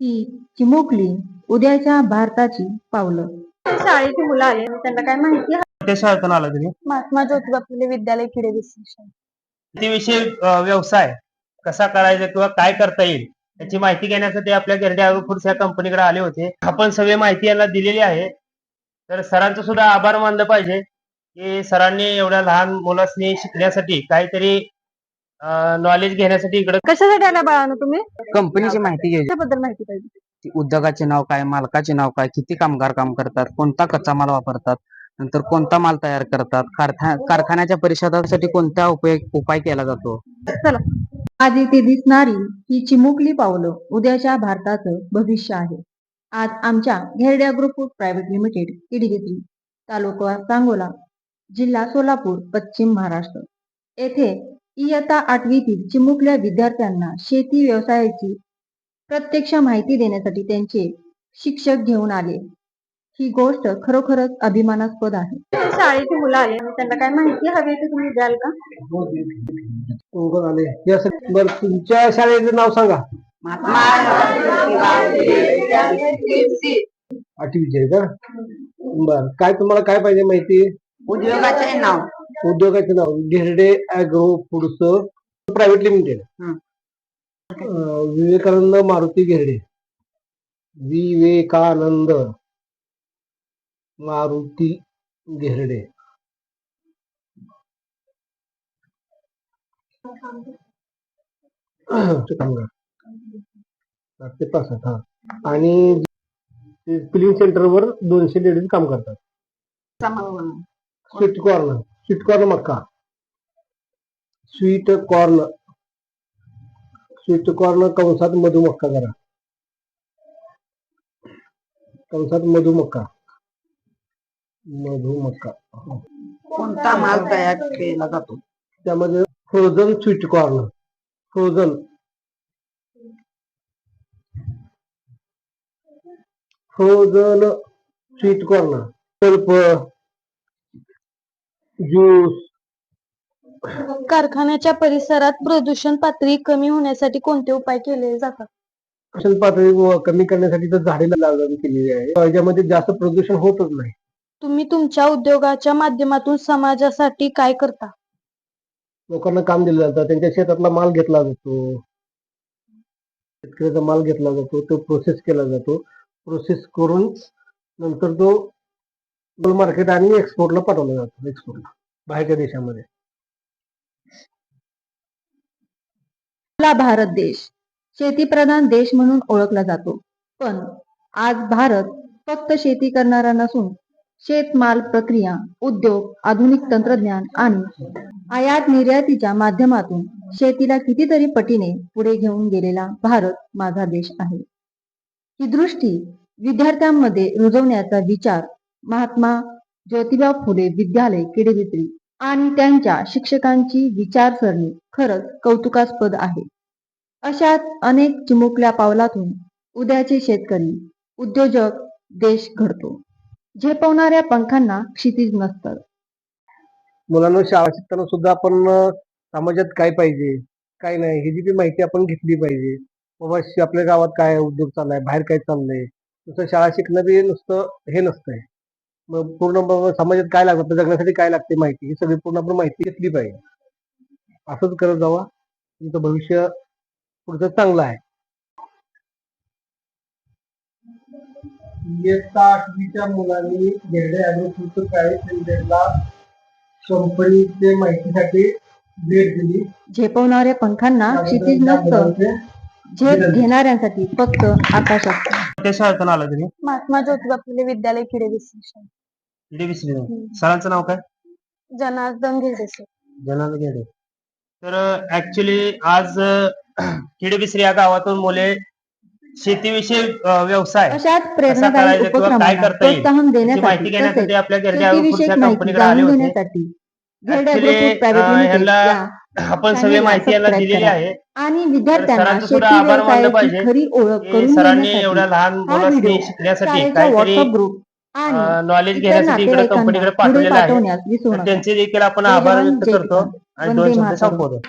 ती चिमुकली उद्याच्या भारताची पावलं. शाळेची मुलं आली त्यांना काय माहिती? त्या शाळेतून आला तुम्ही महात्मा ज्योतिबा फुले विद्यालय किडे विश्लेषण. शेतीविषयी व्यवसाय कसा करायचा किंवा काय करता येईल याची माहिती घेण्यासाठी आपल्या गिरडे अग्रोफूड्स या कंपनीकडे आले होते. आपण सगळी माहिती यांना दिलेली आहे. तर सरांचं सुद्धा आभार मानलं पाहिजे की सरांनी एवढ्या लहान मुलांनी शिकण्यासाठी काहीतरी नॉलेज घेण्यासाठी इकडे कशासाठी आल्या बाळानं तुम्ही? कंपनीची माहिती घ्यायची. त्याबद्दल माहिती पाहिजे. ती उद्योगाचे नाव काय मालकाचे नाव काय किती कामगार काम करतात कोणता कच्चा माल वापरतात नंतर कोणता माल तयार करतात कारखा कारखान्याच्या परिषदासाठी कोणता उपयोग उपाय केला जातो? चला. आज इथे दिसणारी ही चिमुकली पावलं उद्याच्या भारताचं भविष्य आहे. आज आमच्या घेरड्या ग्रुप प्रायव्हेट लिमिटेड किडिगेत्री तालुका सांगोला जिल्हा सोलापूर पश्चिम महाराष्ट्र. येथे इयत्ता आठवीतील चिमुकल्या विद्यार्थ्यांना शेती व्यवसायाची प्रत्यक्ष माहिती देण्यासाठी त्यांचे शिक्षक घेऊन आले. ही गोष्ट खरोखरच अभिमानास्पद आहे. शाळेची मुलं आली त्यांना काय माहिती हवी ते तुम्ही द्याल का? आले. बरं तुमच्या शाळेचं नाव सांगा. आठवीचे का? बर काय तुम्हाला काय पाहिजे माहिती? उद्योगाचे नाव. उद्योगाचे नाव Dherade agro foods private limited. Vivekanand Maruti Gherade. Vivekanand Maruti Gherade. ते पासष्ट हा. आणि फिलिंग सेंटरवर दोनशे लेडीज काम करतात. स्वीट कॉर्न स्वीट कॉर्न मक्का। स्वीट कॉर्न स्वीट कॉर्न कंसात मधुमक्का करा कंसात मधुमक्का मधुमक्का कोणता माल तयार केला जातो त्यामध्ये frozen sweet corn frozen frozen sweet corn pulp juice कारखान्याच्या परिसरात प्रदूषण पातळी कमी होण्यासाठी कोणते उपाय केले जातात? प्रदूषण पातळी व कमी करण्यासाठी तर झाडे लागवड केलेली आहे. याच्यामध्ये जास्त प्रदूषण होतच नाही. तुम्ही तुमच्या उद्योगाच्या माध्यमातून समाजासाठी काय करता? लोकांना काम दिलं जातं. त्यांच्या शेतातला माल घेतला जातो. शेतकऱ्याचा माल घेतला जातो. तो प्रोसेस केला जातो. प्रोसेस करून नंतर तो मार्केट आणि एक्सपोर्टला पाठवलं जातं एक्सपोर्टला बाहेरच्या देशामध्ये. आपला भारत देश. शेतीप्रधान देश म्हणून ओळखला जातो. पण आज भारत फक्त शेती करणारा नसून शेतमाल प्रक्रिया उद्योग आधुनिक तंत्रज्ञान आणि आयात निर्यातीच्या माध्यमातून शेतीला कितीतरी पटीने पुढे घेऊन गेलेला भारत माझा देश आहे. ही दृष्टी विद्यार्थ्यांमध्ये रुजवण्याचा विचार महात्मा ज्योतिबा फुले विद्यालय किडेवित्री आणि त्यांच्या शिक्षकांची विचारसरणी खरंच कौतुकास्पद आहे. अशाच अनेक चिमुकल्या पावलातून उद्याचे शेतकरी उद्योजक देश घडतो. झेपवणाऱ्या पंखांना क्षितिज नसतं. मुलांना शाळा शिकताना सुद्धा आपण समाजात काय पाहिजे काय नाही ह्याची बी माहिती आपण घेतली पाहिजे बाबा आपल्या गावात काय उद्योग चाललाय बाहेर काय चाललंय नुसतं शाळा शिकणं बी नुसतं हे नसतंय. पूर्ण समाजात काय लागतं? जगण्यासाठी काय लागते माहिती? ही सगळी पूर्ण आपण माहिती घेतली पाहिजे. असंच करत जावा. तुमचं भविष्य पुढचं चांगलं आहे. इयत्ता आठवीच्या मुलांनी घेरडे अॅग्रोफूडचं प्रायव्हेट लिमिटेडला कंपनीचे माहितीसाठी भेट दिली. झेपवणाऱ्या पंखांना क्षितिज नसतं. झेप घेणाऱ्यांसाठी फक्त आकाश असतं त्या शाळेतून आला तुम्ही? महात्मा ज्योतिबा फुले विद्यालय किडे विश्लेषण विसरले सरांचं नाव काय? जनार्दन घेडे सर जनाल घेडे तर ऍक्च्युली आज खेडेबिसरी या गावातून मुले शेतीविषयी व्यवसाय अशाच कसा प्रेरणादायी करायचा किंवा काय उपक्रमांना करता येईल प्रोत्साहन याची माहिती देण्यासाठी घेण्यासाठी तसेच आपल्या गिरड्या अग्रोफूड्स शेतीविषयक या माहिती कंपनीकडे आले जाणून होते. घेण्यासाठी Gherada Actually, group private um, limited ह्यांना या आपण सगळी channel ला माहिती यांना subscribe दिलेली करा. आहे. आणि विद्यार्थ्यांना सरांचं शेती सुद्धा आभार मानलं व्यवसायाची पाहिजे खरी ओळख की करून सरांनी देण्यासाठी एवढ्या लहान हा मुलांनी व्हिडिओ शिकण्यासाठी काहीतरी व्हॉट्सअप ग्रुप आणि नॉलेज इतर घेण्यासाठी इकडे नातेवाईकांना कंपनीकडे पुढे पाठवलेलं आहे पाठवण्यास विसरू तर नका त्यांचे देखील आपण आभार व्यक्त करतो. आणि दोन शब्द. संपवतो